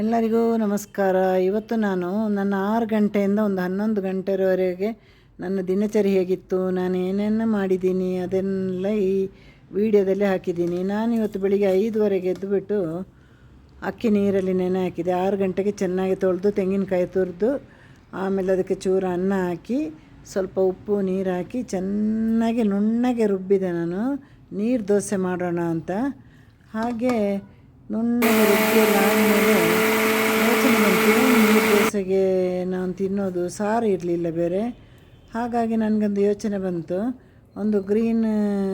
ಎಲ್ಲರಿಗೂ ನಮಸ್ಕಾರ. ಇವತ್ತು ನಾನು ನನ್ನ ಆರು ಗಂಟೆಯಿಂದ ಒಂದು ಹನ್ನೊಂದು ಗಂಟೆವರೆಗೆ ನನ್ನ ದಿನಚರಿ ಹೇಗಿತ್ತು, ನಾನು ಏನೇನು ಮಾಡಿದ್ದೀನಿ ಅದನ್ನೆಲ್ಲ ಈ ವಿಡಿಯೋದಲ್ಲಿ ಹಾಕಿದ್ದೀನಿ. ನಾನು ಇವತ್ತು ಬೆಳಿಗ್ಗೆ ಐದುವರೆಗೆ ಎದ್ದುಬಿಟ್ಟು ಅಕ್ಕಿ ನೀರಲ್ಲಿ ನೆನೆ ಹಾಕಿದೆ. ಆರು ಗಂಟೆಗೆ ಚೆನ್ನಾಗಿ ತೊಳೆದು ತೆಂಗಿನಕಾಯಿ ತುರಿದು, ಆಮೇಲೆ ಅದಕ್ಕೆ ಚೂರು ಅನ್ನ ಹಾಕಿ, ಸ್ವಲ್ಪ ಉಪ್ಪು, ನೀರು ಹಾಕಿ, ಚೆನ್ನಾಗಿ ನುಣ್ಣಗೆ ರುಬ್ಬಿದೆ ನಾನು. ನೀರು ದೋಸೆ ಮಾಡೋಣ ಅಂತ. ಹಾಗೆ ನುಣ್ಣಗೆ ರುಬ್ಬಿಲ್ಲ ಆದಮೇಲೆ ಯೋಚನೆ ಬಂತು ನೀರು ದೋಸೆಗೆ ನಾನು ತಿನ್ನೋದು, ಸಾರು ಇರಲಿಲ್ಲ ಬೇರೆ. ಹಾಗಾಗಿ ನನಗೊಂದು ಯೋಚನೆ ಬಂತು. ಒಂದು ಗ್ರೀನ್,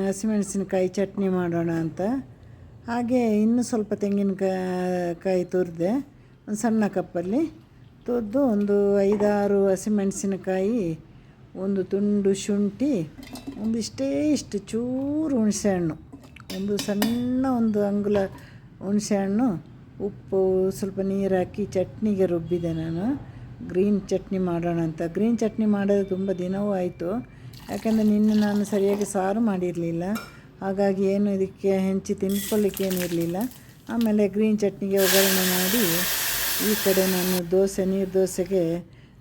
ಹಸಿಮೆಣಸಿನಕಾಯಿ ಚಟ್ನಿ ಮಾಡೋಣ ಅಂತ. ಹಾಗೆ ಇನ್ನೂ ಸ್ವಲ್ಪ ತೆಂಗಿನಕಾಯಿ ಕಾಯಿ ತುರಿದೆ, ಒಂದು ಸಣ್ಣ ಕಪ್ಪಲ್ಲಿ ತುರಿದು ಒಂದು ಐದಾರು ಹಸಿಮೆಣಸಿನಕಾಯಿ, ಒಂದು ತುಂಡು ಶುಂಠಿ ಒಂದಿಷ್ಟೇ ಇಷ್ಟು ಚೂರು ಹುಣಸೆಹಣ್ಣು ಒಂದು ಸಣ್ಣ ಒಂದು ಅಂಗುಲ ಹುಣಸೆಹಣ್ಣು ಉಪ್ಪು ಸ್ವಲ್ಪ ನೀರು ಹಾಕಿ ಚಟ್ನಿಗೆ ರುಬ್ಬಿದೆ ನಾನು. ಗ್ರೀನ್ ಚಟ್ನಿ ಮಾಡೋಣ ಅಂತ. ಗ್ರೀನ್ ಚಟ್ನಿ ಮಾಡೋದು ತುಂಬ ದಿನವೂ ಆಯಿತು. ಯಾಕೆಂದರೆ ನಿನ್ನೆ ನಾನು ಸರಿಯಾಗಿ ಸಾರು ಮಾಡಿರಲಿಲ್ಲ. ಹಾಗಾಗಿ ಏನು ಇದಕ್ಕೆ ಹೆಂಚಿ ತಿನ್ಕೊಳ್ಳಿಕ್ಕೆ ಏನು ಇರಲಿಲ್ಲ. ಆಮೇಲೆ ಗ್ರೀನ್ ಚಟ್ನಿಗೆ ಒಗ್ಗರಣೆ ಮಾಡಿ ಈ ಕಡೆ ನಾನು ದೋಸೆ, ನೀರು ದೋಸೆಗೆ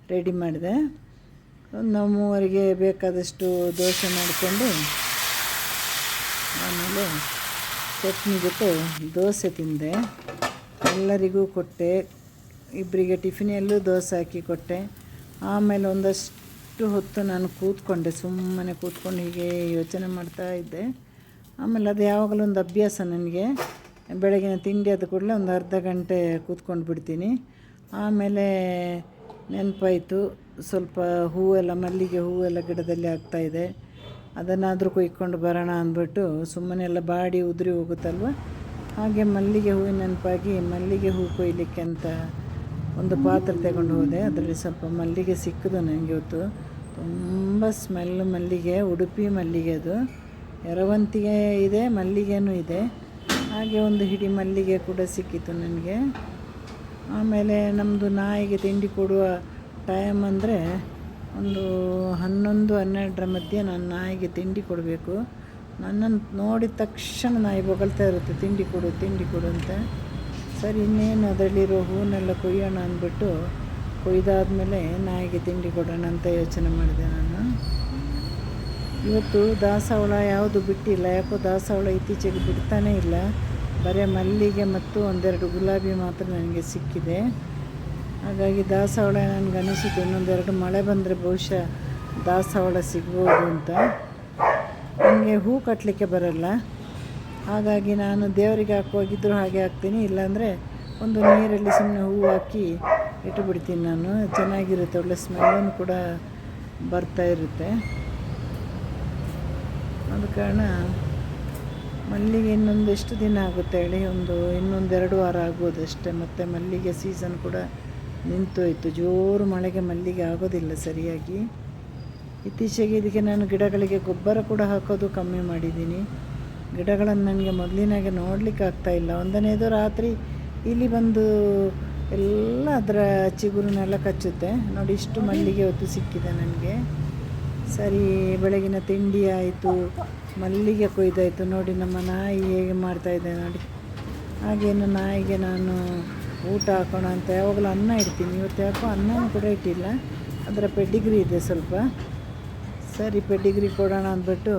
ರೆಡಿ ಮಾಡಿದೆ. ಒಂದು ಮೂವರಿಗೆ ಬೇಕಾದಷ್ಟು ದೋಸೆ ಮಾಡಿಕೊಂಡು ಆಮೇಲೆ ಚಟ್ನಿ ಜೊತೆ ದೋಸೆ ತಿಂದೆ. ಎಲ್ಲರಿಗೂ ಕೊಟ್ಟೆ. ಇಬ್ಬರಿಗೆ ಟಿಫಿನಲ್ಲೂ ದೋಸೆ ಹಾಕಿ ಕೊಟ್ಟೆ. ಆಮೇಲೆ ಒಂದಷ್ಟು ಹೊತ್ತು ನಾನು ಕೂತ್ಕೊಂಡೆ, ಸುಮ್ಮನೆ ಕೂತ್ಕೊಂಡು ಹೀಗೆ ಯೋಚನೆ ಮಾಡ್ತಾ ಇದ್ದೆ. ಆಮೇಲೆ ಅದು ಯಾವಾಗಲೂ ಒಂದು ಅಭ್ಯಾಸ ನನಗೆ. ಬೆಳಗಿನ ತಿಂಡಿ ಆದ ಕೂಡಲೇ ಒಂದು ಅರ್ಧ ಗಂಟೆ ಕೂತ್ಕೊಂಡು ಬಿಡ್ತೀನಿ. ಆಮೇಲೆ ನೆನಪಾಯಿತು, ಸ್ವಲ್ಪ ಹೂವೆಲ್ಲ, ಮಲ್ಲಿಗೆ ಹೂವೆಲ್ಲ ಗಿಡದಲ್ಲಿ ಆಗ್ತಾಯಿದೆ ಅದನ್ನಾದರೂ ಕೊಯ್ಕೊಂಡು ಬರೋಣ ಅಂದ್ಬಿಟ್ಟು ಸುಮ್ಮನೆ ಎಲ್ಲ ಬಾಡಿ ಉದುರಿ ಹೋಗುತ್ತಲ್ವ? ಹಾಗೆ ಮಲ್ಲಿಗೆ ಹೂವಿನ ನೆನಪಾಗಿ ಮಲ್ಲಿಗೆ ಹೂ ಕೊಯ್ಲಿಕ್ಕೆ ಅಂತ ಒಂದು ಪಾತ್ರೆ ತಗೊಂಡು ಹೋದೆ. ಅದರಲ್ಲಿ ಸ್ವಲ್ಪ ಮಲ್ಲಿಗೆ ಸಿಕ್ಕಿದು ನನಗೆ ಇವತ್ತು ತುಂಬ ಸ್ಮೆಲ್ ಮಲ್ಲಿಗೆ, ಉಡುಪಿ ಮಲ್ಲಿಗೆ ಅದು. ಎರವಂತಿಗೆ ಇದೆ, ಮಲ್ಲಿಗೆನೂ ಇದೆ. ಹಾಗೆ ಒಂದು ಹಿಡಿ ಮಲ್ಲಿಗೆ ಕೂಡ ಸಿಕ್ಕಿತು ನನಗೆ. ಆಮೇಲೆ ನಮ್ಮದು ನಾಯಿಗೆ ತಿಂಡಿ ಕೊಡುವ ಟೈಮ್ ಅಂದರೆ ಒಂದು ಹನ್ನೊಂದು, ಹನ್ನೆರಡರ ಮಧ್ಯೆ ನಾನು ನಾಯಿಗೆ ತಿಂಡಿ ಕೊಡಬೇಕು. ನನ್ನನ್ನು ನೋಡಿದ ತಕ್ಷಣ ನಾಯಿ ಬೊಗಳ್ತಾ ಇರುತ್ತೆ, ತಿಂಡಿ ಕೊಡು ತಿಂಡಿ ಕೊಡು ಅಂತ. ಸರಿ, ಇನ್ನೇನು ಅದರಲ್ಲಿರೋ ಹೂವನ್ನೆಲ್ಲ ಕೊಯ್ಯೋಣ ಅಂದ್ಬಿಟ್ಟು ಕೊಯ್ದಾದ್ಮೇಲೆ ನಾಯಿಗೆ ತಿಂಡಿ ಕೊಡೋಣ ಅಂತ ಯೋಚನೆ ಮಾಡಿದೆ ನಾನು. ಇವತ್ತು ದಾಸವಾಳ ಯಾವುದು ಬಿಟ್ಟಿಲ್ಲ, ಯಾಕೋ ದಾಸವಾಳ ಇತ್ತೀಚೆಗೆ ಬಿಡ್ತಾನೇ ಇಲ್ಲ. ಬರೀ ಮಲ್ಲಿಗೆ ಮತ್ತು ಒಂದೆರಡು ಗುಲಾಬಿ ಮಾತ್ರ ನನಗೆ ಸಿಕ್ಕಿದೆ. ಹಾಗಾಗಿ ದಾಸವಾಳ ನನಗೆ ಅನಿಸಿತು ಇನ್ನೊಂದೆರಡು ಮಳೆ ಬಂದರೆ ಬಹುಶಃ ದಾಸವಾಳ ಸಿಗ್ಬೋದು ಅಂತ. ನನಗೆ ಹೂ ಕಟ್ಟಲಿಕ್ಕೆ ಬರಲ್ಲ. ಹಾಗಾಗಿ ನಾನು ದೇವರಿಗೆ ಹಾಕುವಾಗಿದ್ದರೂ ಹಾಗೆ ಹಾಕ್ತೀನಿ. ಇಲ್ಲಾಂದರೆ ಒಂದು ನೀರಲ್ಲಿ ಸುಮ್ಮನೆ ಹೂ ಹಾಕಿ ಇಟ್ಟುಬಿಡ್ತೀನಿ ನಾನು. ಚೆನ್ನಾಗಿರುತ್ತೆ, ಒಳ್ಳೆ ಸ್ಮೆಲ್ಲನ್ನು ಕೂಡ ಬರ್ತಾ ಇರುತ್ತೆ. ಆದ ಕಾರಣ, ಮಲ್ಲಿಗೆ ಇನ್ನೊಂದು ಎಷ್ಟು ದಿನ ಆಗುತ್ತೆ ಹೇಳಿ? ಒಂದು ಇನ್ನೊಂದೆರಡು ವಾರ ಆಗ್ಬೋದು ಅಷ್ಟೇ. ಮತ್ತು ಮಲ್ಲಿಗೆ ಸೀಸನ್ ಕೂಡ ನಿಂತೋಯ್ತು. ಜೋರು ಮಳೆಗೆ ಮಲ್ಲಿಗೆ ಆಗೋದಿಲ್ಲ ಸರಿಯಾಗಿ. ಇತ್ತೀಚೆಗೆ ಇದಕ್ಕೆ ನಾನು ಗಿಡಗಳಿಗೆ ಗೊಬ್ಬರ ಕೂಡ ಹಾಕೋದು ಕಮ್ಮಿ ಮಾಡಿದ್ದೀನಿ. ಗಿಡಗಳನ್ನು ನನಗೆ ಮೊದಲಿನಾಗೆ ನೋಡಲಿಕ್ಕೆ ಆಗ್ತಾಯಿಲ್ಲ ಒಂದನೇದು ರಾತ್ರಿ ಇಲ್ಲಿ ಬಂದು ಎಲ್ಲ ಅದರ ಚಿಗುರನ್ನೆಲ್ಲ ಕಚ್ಚುತ್ತೆ. ನೋಡಿ ಇಷ್ಟು ಮಲ್ಲಿಗೆ ಹೊತ್ತು ಸಿಕ್ಕಿದೆ ನನಗೆ. ಸರಿ, ಬೆಳಗಿನ ತಿಂಡಿ ಆಯಿತು. ಮಲ್ಲಿಗೆ ಕೊಯ್ದಾಯಿತು. ನೋಡಿ ನಮ್ಮ ನಾಯಿ ಹೇಗೆ ಮಾಡ್ತಾಯಿದೆ ನೋಡಿ. ಹಾಗೇನು ನಾಯಿಗೆ ನಾನು ಊಟ ಹಾಕೋಣ ಅಂತ ಯಾವಾಗಲೂ ಅನ್ನ ಇಡ್ತೀನಿ. ಇವತ್ತು ಯಾಕೋ ಅನ್ನನೂ ಕೂಡ ಇಟ್ಟಿಲ್ಲ. ಅದರ ಪೆಡಿಗ್ರಿ ಇದೆ ಸ್ವಲ್ಪ. ಸರಿ ಪೆಡಿಗ್ರಿ ಕೊಡೋಣ ಅಂದ್ಬಿಟ್ಟು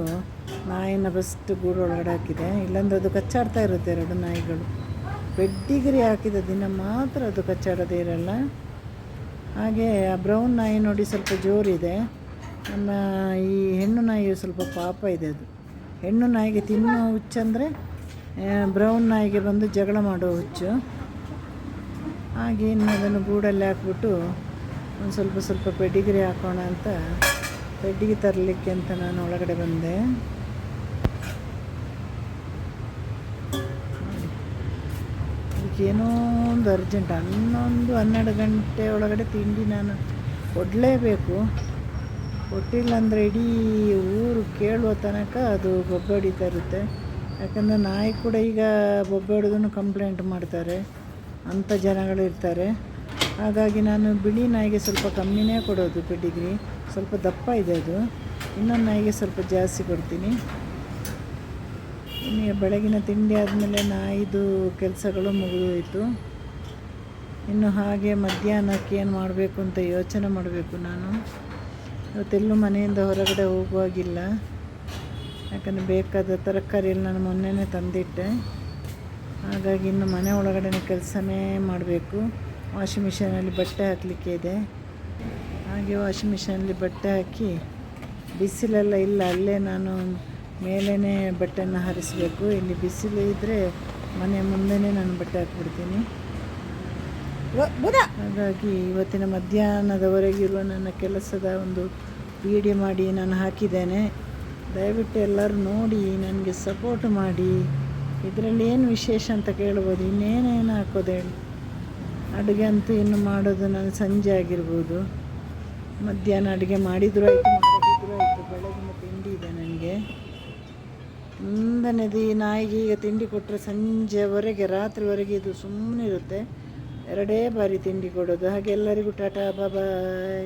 ನಾಯಿನ ಫಸ್ಟ್ ಒಳಗಡೆ ಹಾಕಿದೆ. ಇಲ್ಲಾಂದ್ರೆ ಅದು ಕಚ್ಚಾಡ್ತಾ ಇರುತ್ತೆ ಎರಡು ನಾಯಿಗಳು. ಪೆಡ್ಡಿಗ್ರಿ ಹಾಕಿದ ದಿನ ಮಾತ್ರ ಅದು ಕಚ್ಚಾಡೋದೇ ಇರಲ್ಲ. ಹಾಗೆ ಆ ಬ್ರೌನ್ ನಾಯಿ ನೋಡಿ ಸ್ವಲ್ಪ ಜೋರಿದೆ. ನಮ್ಮ ಈ ಹೆಣ್ಣು ನಾಯಿಯು ಸ್ವಲ್ಪ ಪಾಪ ಇದೆ ಅದು. ಹೆಣ್ಣು ನಾಯಿಗೆ ತಿನ್ನೋ ಹುಚ್ಚಂದರೆ ಬ್ರೌನ್ ನಾಯಿಗೆ ಬಂದು ಜಗಳ ಮಾಡೋ ಹುಚ್ಚು. ಹಾಗೆ ಇನ್ನು ಅದನ್ನು ಗೂಡಲ್ಲಿ ಹಾಕ್ಬಿಟ್ಟು ಒಂದು ಸ್ವಲ್ಪ ಸ್ವಲ್ಪ ಪೆಡಿಗ್ರಿ ಹಾಕೋಣ ಅಂತ ಪೆಡ್ಡಿಗೆ ತರಲಿಕ್ಕೆ ಅಂತ ನಾನು ಒಳಗಡೆ ಬಂದೆ. ಅದಕ್ಕೇನೋ ಒಂದು ಅರ್ಜೆಂಟ್ ಹನ್ನೊಂದು, ಹನ್ನೆರಡು ಗಂಟೆ ಒಳಗಡೆ ತಿಂಡಿ ನಾನು ಕೊಡಲೇಬೇಕು. ಕೊಟ್ಟಿಲ್ಲ ಅಂದರೆ ಇಡೀ ಊರು ಕೇಳುವ ತನಕ ಅದು ಬೊಬ್ಬೆ ತರುತ್ತೆ. ಯಾಕಂದರೆ ನಾಯಿ ಕೂಡ ಈಗ ಬೊಬ್ಬೆ ಹೊಡೆದನ್ನು ಕಂಪ್ಲೇಂಟ್ ಮಾಡ್ತಾರೆ. ಅಂಥ ಜನಗಳು ಇರ್ತಾರೆ. ಹಾಗಾಗಿ ನಾನು ಬಿಳಿ ನಾಯಿಗೆ ಸ್ವಲ್ಪ ಕಮ್ಮಿನೇ ಕೊಡೋದು ಪೆಡಿಗ್ರಿ ಸ್ವಲ್ಪ ದಪ್ಪ ಇದೆ ಅದು. ಇನ್ನೊಂದು ನಾಯಿಗೆ ಸ್ವಲ್ಪ ಜಾಸ್ತಿ ಕೊಡ್ತೀನಿ. ಇನ್ನು ಬೆಳಗಿನ ತಿಂಡಿ ಆದಮೇಲೆ ನಾಯಿದು ಕೆಲಸಗಳು ಮುಗಿದೋಯಿತು. ಇನ್ನು ಹಾಗೆ ಮಧ್ಯಾಹ್ನಕ್ಕೆ ಏನು ಮಾಡಬೇಕು ಅಂತ ಯೋಚನೆ ಮಾಡಬೇಕು ನಾನು. ಇವತ್ತೆಲ್ಲೂ ಮನೆಯಿಂದ ಹೊರಗಡೆ ಹೋಗುವಾಗಿಲ್ಲ. ಯಾಕಂದರೆ ಬೇಕಾದ ತರಕಾರಿಯಲ್ಲಿ ನಾನು ಮೊನ್ನೆನೇ ತಂದಿಟ್ಟೆ. ಹಾಗಾಗಿ ಇನ್ನು ಮನೆ ಒಳಗಡೆ ಕೆಲಸನೇ ಮಾಡಬೇಕು. ವಾಷಿಂಗ್ ಮಿಷಿನಲ್ಲಿ ಬಟ್ಟೆ ಹಾಕಲಿಕ್ಕೆ ಇದೆ. ಹಾಗೆ ವಾಷಿಂಗ್ ಮಿಷಿನಲ್ಲಿ ಬಟ್ಟೆ ಹಾಕಿ ಬಿಸಿಲೆಲ್ಲ ಇಲ್ಲ ಅಲ್ಲೇ ನಾನು ಮೇಲೇ ಬಟ್ಟೆನ ಹರಿಸಬೇಕು. ಇಲ್ಲಿ ಬಿಸಿಲು ಇದ್ದರೆ ಮನೆ ಮುಂದೆನೇ ನಾನು ಬಟ್ಟೆ ಹಾಕ್ಬಿಡ್ತೀನಿ. ಹಾಗಾಗಿ ಇವತ್ತಿನ ಮಧ್ಯಾಹ್ನದವರೆಗಿರುವ ನನ್ನ ಕೆಲಸದ ಒಂದು ವಿಡಿಯೋ ಮಾಡಿ ನಾನು ಹಾಕಿದ್ದೇನೆ. ದಯವಿಟ್ಟು ಎಲ್ಲರೂ ನೋಡಿ ನನಗೆ ಸಪೋರ್ಟ್ ಮಾಡಿ. ಇದರಲ್ಲಿ ಏನು ವಿಶೇಷ ಅಂತ ಕೇಳ್ಬೋದು. ಇನ್ನೇನೇನು ಹಾಕೋದು ಹೇಳಿ? ಅಡುಗೆ ಅಂತೂ ಇನ್ನು ಮಾಡೋದು ನಾನು ಸಂಜೆ ಆಗಿರ್ಬೋದು. ಮಧ್ಯಾಹ್ನ ಅಡುಗೆ ಮಾಡಿದ್ರು ಆಯಿತು ಮಾಡಿದ್ರು ಆಯಿತು. ಬೆಳಗಿನ ತಿಂಡಿ ಇದೆ ನನಗೆ. ಮುಂದನೇದು ಈ ನಾಯಿಗೆ ಈಗ ತಿಂಡಿ ಕೊಟ್ಟರೆ ಸಂಜೆವರೆಗೆ, ರಾತ್ರಿವರೆಗೆ ಇದು ಸುಮ್ಮನೆ ಇರುತ್ತೆ ಎರಡೇ ಬಾರಿ ತಿಂಡಿ ಕೊಡೋದು. ಹಾಗೆ ಎಲ್ಲರಿಗೂ ಟಾಟಾ ಬಾಯ್.